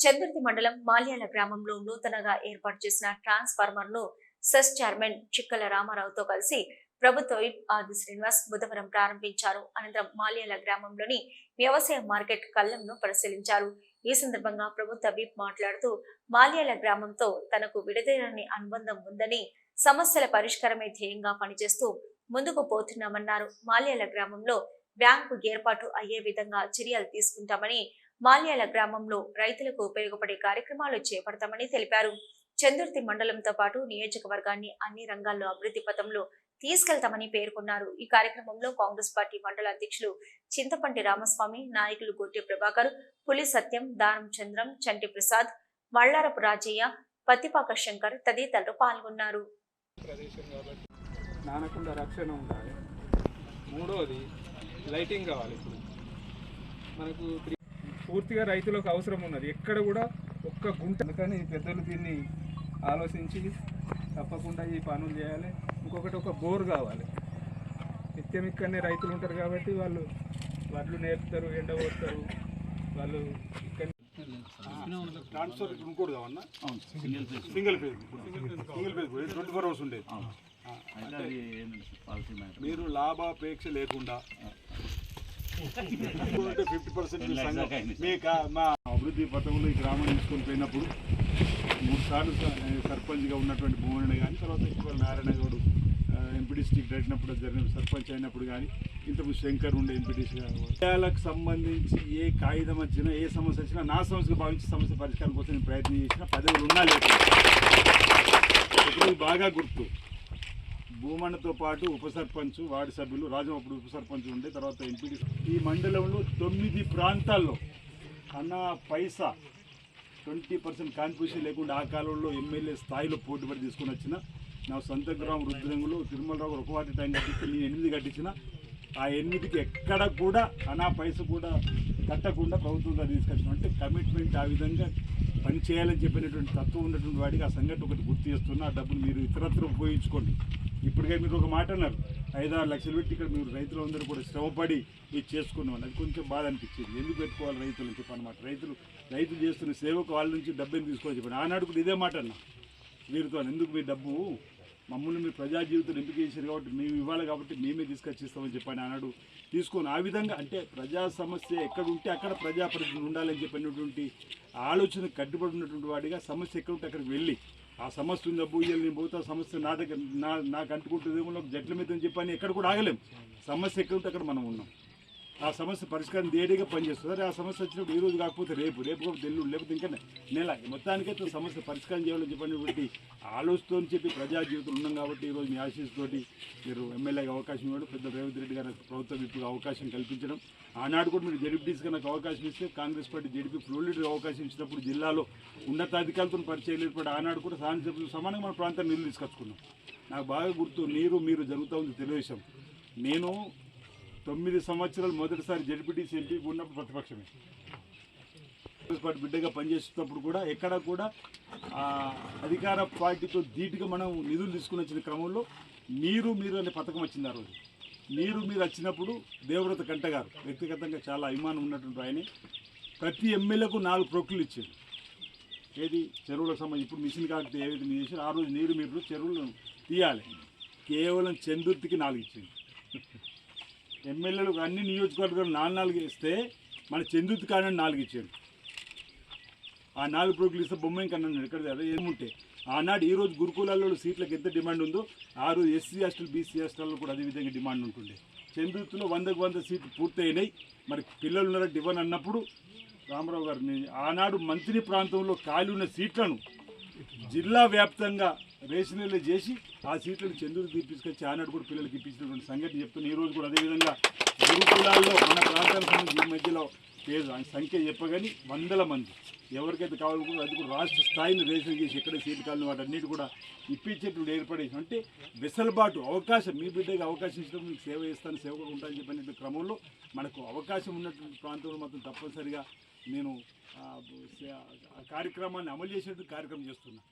చంద్రుతి మండలం మాల్యాల గ్రామంలో నూతనగా ఏర్పాటు చేసిన ట్రాన్స్ఫార్మర్ను సెస్ చైర్మన్ చిక్కల రామారావుతో కలిసి ప్రభుత్వ విప్ ఆది శ్రీనివాస్ బుధవారం ప్రారంభించారు. అనంతరం మాల్యాల గ్రామంలోని వ్యవసాయ మార్కెట్ కళ్ళంను పరిశీలించారు. ఈ సందర్భంగా ప్రభుత్వ విప్ మాట్లాడుతూ మాల్యాల గ్రామంతో తనకు విడదీరని అనుబంధం ఉందని సమస్యల పరిష్కారమే ధ్యేయంగా పనిచేస్తూ ముందుకు పోతున్నామన్నారు. మాల్యాల గ్రామంలో బ్యాంకు ఏర్పాటు అయ్యే విధంగా చర్యలు తీసుకుంటామని మాల్యాల గ్రామంలో రైతులకు ఉపయోగపడే కార్యక్రమాలు చేపడతామని తెలిపారు. చందుర్తి మండలంతో పాటు నియోజకవర్గాన్ని అన్ని రంగాల్లో అభివృద్ధి పథంలో తీసుకెళ్తామని పేర్కొన్నారు. ఈ కార్యక్రమంలో కాంగ్రెస్ పార్టీ మండల అధ్యక్షులు చింతపంటి రామస్వామి నాయకులు గొట్టి ప్రభాకర్ పులి సత్యం దానం చంద్రం చంటి ప్రసాద్ మళ్ళారపు రాజయ్య పత్తిపాక శంకర్ తదితరులు పాల్గొన్నారు. నానకుండా రక్షణ ఉండాలి. మూడోది లైటింగ్ కావాలి ఇప్పుడు. మనకు పూర్తిగా రైతులకు అవసరం ఉన్నది. ఎక్కడ కూడా ఒక్క గుంట అందుకని పెద్దలు దీన్ని ఆలోచించి తప్పకుండా ఈ పనులు చేయాలి. ఇంకొకటి ఒక బోర్ కావాలి. నిత్యం ఇక్కడనే రైతులు ఉంటారు కాబట్టి వాళ్ళు వడ్లు నేర్పుతారు ఎండ పోస్తారు వాళ్ళు ఇక్కడ ట్రాన్స్ఫర్ ఇంకోటి కావన్నా single phase single phase twenty four hours ఉండేది మీరు లాభాపేక్ష లేకుండా ఫిఫ్టీ పర్సెంట్ మీ మా అభివృద్ధి పథకంలో ఈ గ్రామం తీసుకొని పోయినప్పుడు మూడు సార్లు సర్పంచ్గా ఉన్నటువంటి భూమని కానీ తర్వాత ఇటీవల నారాయణ గౌడ్ ఎంపీ డిస్ట్రిక్ట్ పెట్టినప్పుడు జరిగిన సర్పంచ్ అయినప్పుడు కానీ ఇంతకు శంకర్ ఉండే ఎంపీటీసీగా విషయాలకు సంబంధించి ఏ కాగితం వచ్చినా ఏ సమస్య వచ్చినా నా సమస్యగా భావించి సమస్య పరిష్కారం కోసం నేను ప్రయత్నం చేసిన పదవులు ఉన్నా ఇప్పుడు బాగా గుర్తు. భూమన్నతో పాటు ఉప సర్పంచ్ వార్డు సభ్యులు రాజం అప్పుడు ఉప సర్పంచ్ ఉండే తర్వాత ఎంపీ ఈ మండలంలో తొమ్మిది ప్రాంతాల్లో అన్న పైసా ట్వంటీ పర్సెంట్ కాన్ఫ్యూషన్ లేకుండా ఆ కాలంలో ఎమ్మెల్యే స్థాయిలో పోటీ పడి తీసుకొని వచ్చిన నా సొంత గ్రామం రుద్రంగులు తిరుమలరావు గారు ఒక వాటి టైం కట్టిస్తే నేను ఎనిమిది కట్టించిన. ఆ ఎనిమిదికి ఎక్కడ కూడా అనా పైస కూడా కట్టకుండా ప్రభుత్వం తీసుకొచ్చిన. అంటే కమిట్మెంట్ ఆ విధంగా పని చేయాలని చెప్పినటువంటి తత్వం ఉన్నటువంటి వాడికి ఆ సంఘటన ఒకటి గుర్తు చేస్తున్నా ఆ డబ్బులు మీరు ఇతరత్ర ఉపయోగించుకోండి. ఇప్పటికే మీరు ఒక మాట అన్నారు ఐదారు లక్షలు పెట్టి ఇక్కడ మీరు రైతులందరూ కూడా శ్రమపడి ఇది చేసుకున్నాం అది కొంచెం బాధ అనిపించింది. ఎందుకు పెట్టుకోవాలి రైతులు అని చెప్పి అనమాట రైతులు రైతులు చేస్తున్న సేవకు వాళ్ళ నుంచి డబ్బుని తీసుకోవాలి చెప్పండి ఆనాడు కూడా ఇదే మాట అన్న. వీరితో ఎందుకు మీ డబ్బు మమ్మల్ని మీరు ప్రజా జీవితం ఎంపిక చేశారు కాబట్టి మేము ఇవ్వాలి కాబట్టి మేమే తీసుకొచ్చి ఇస్తామని చెప్పని అన్నాడు. తీసుకొని ఆ విధంగా అంటే ప్రజా సమస్య ఎక్కడ ఉంటే అక్కడ ప్రజాప్రతినిధులు ఉండాలని చెప్పినటువంటి ఆలోచన కట్టుబడి ఉన్నటువంటి వాడిగా సమస్య ఎక్కడ ఉంటే అక్కడికి వెళ్ళి ఆ సమస్య ఉంది అబ్బు నేను పోతా సమస్య నా దగ్గర నా నాకు అంటుకుంటుందేమో జట్ల మీద అని చెప్పని ఎక్కడ కూడా ఆగలేం. సమస్య ఎక్కడ ఉంటే అక్కడ మనం ఉన్నాం. ఆ సమస్య పరిష్కారం దేడిగా పనిచేస్తుంది. ఆ సమస్య వచ్చినప్పుడు ఈ రోజు కాకపోతే రేపు రేపు కాకపోతే ఎల్లుండి లేకపోతే ఇంకా నెల. మొత్తానికైతే సమస్య పరిష్కారం చేయాలని చెప్పినటువంటి ఆలోచనతో చెప్పి ప్రజా జీవితం ఉన్నాం కాబట్టి ఈరోజు మీ ఆశీస్సుతోటి మీరు ఎమ్మెల్యేగా అవకాశం ఇవ్వడం పెద్ద రేవంత్ రెడ్డి గారు ప్రభుత్వం ప్రభుత్వ అవకాశం కల్పించడం ఆనాడు కూడా మీరు జడిపిటీస్గా నాకు అవకాశం ఇస్తే Congress party ZP floor leader అవకాశం ఇచ్చినప్పుడు జిల్లాలో ఉన్నతాధికారులతో పరిచయం లేనప్పుడు ఆనాడు కూడా సాధించినప్పుడు సమానంగా మన ప్రాంతాన్ని నీళ్ళు తీసుకొచ్చుకున్నాం నాకు బాగా గుర్తు నీరు మీరు జరుగుతూ ఉంది తెలుగుదేశం. నేను తొమ్మిది సంవత్సరాలు మొదటిసారి జడ్పీటీసీ ఎంపీ ఉన్నప్పుడు ప్రతిపక్షమే. కాంగ్రెస్ పార్టీ బిడ్డగా పనిచేసేటప్పుడు కూడా ఎక్కడ కూడా అధికార పార్టీతో ధీటుగా మనం నిధులు తీసుకుని వచ్చిన క్రమంలో మీరు మీరు అనే పథకం వచ్చింది ఆ రోజు. మీరు మీరు వచ్చినప్పుడు దేవవ్రత కంట గారు వ్యక్తిగతంగా చాలా అభిమానం ఉన్నటువంటి ఆయన ప్రతి ఎమ్మెల్యేకు నాలుగు ప్రొక్కులు ఇచ్చారు ఏది? చెరువులకు సంబంధించి. ఇప్పుడు మిషన్ కాకపోతే ఏదైతే మీరు చేసి ఆ రోజు నీరు మీరు చెరువులను తీయాలి. కేవలం చందుర్తికి నాలుగు ఇచ్చింది ఎమ్మెల్యేలకు అన్ని నియోజకవర్గాలు నాలుగు నాలుగు ఇస్తే మన చందుర్తి కానీ నాలుగు ఇచ్చాడు. ఆ నాలుగు ప్రోగ్రాలు ఇస్తే బొమ్మ ఇంకా నన్ను ఎక్కడ ఏముంటే ఆనాడు ఈ రోజు గురుకులాల్లో సీట్లకు ఎంత డిమాండ్ ఉందో ఆ రోజు ఎస్సీ హాస్టల్ బీసీ హాస్టల్లో కూడా అదే విధంగా డిమాండ్ ఉంటుండే. చంద్రుతిలో వందకు వంద సీట్లు పూర్తయినాయి. మరి పిల్లలు ఉన్నారంటే ఇవ్వని అన్నప్పుడు రామారావు గారిని ఆనాడు మంత్రి ప్రాంతంలో ఖాళీ ఉన్న సీట్లను జిల్లా వ్యాప్తంగా రేషనరీలు చేసి ఆ సీట్లను చంద్రుడు తీసుకొచ్చి ఆనాడు కూడా పిల్లలకి ఇప్పించినటువంటి సంగతి చెప్తున్న. ఈ రోజు కూడా అదేవిధంగా గురుకులాల్లో మన ప్రాంతానికి సంబంధించి ఈ మధ్యలో పేరు సంఖ్య చెప్పగాని వందల మంది. ఎవరికైతే కావాలనుకుందో అది కూడా రాష్ట్ర స్థాయిని రేషన్ చేసి ఎక్కడ సీటు కాలని వాటన్నిటి కూడా ఇప్పించేటువంటి ఏర్పడేసి అంటే వెసలుబాటు అవకాశం మీ బిడ్డకి అవకాశం ఇచ్చినప్పుడు మీకు సేవ చేస్తాను సేవ కూడా ఉంటానని చెప్పిన క్రమంలో మనకు అవకాశం ఉన్నటువంటి ప్రాంతంలో మాత్రం తప్పనిసరిగా నేను కార్యక్రమాన్ని అమలు చేసేటువంటి కార్యక్రమం చేస్తున్నాను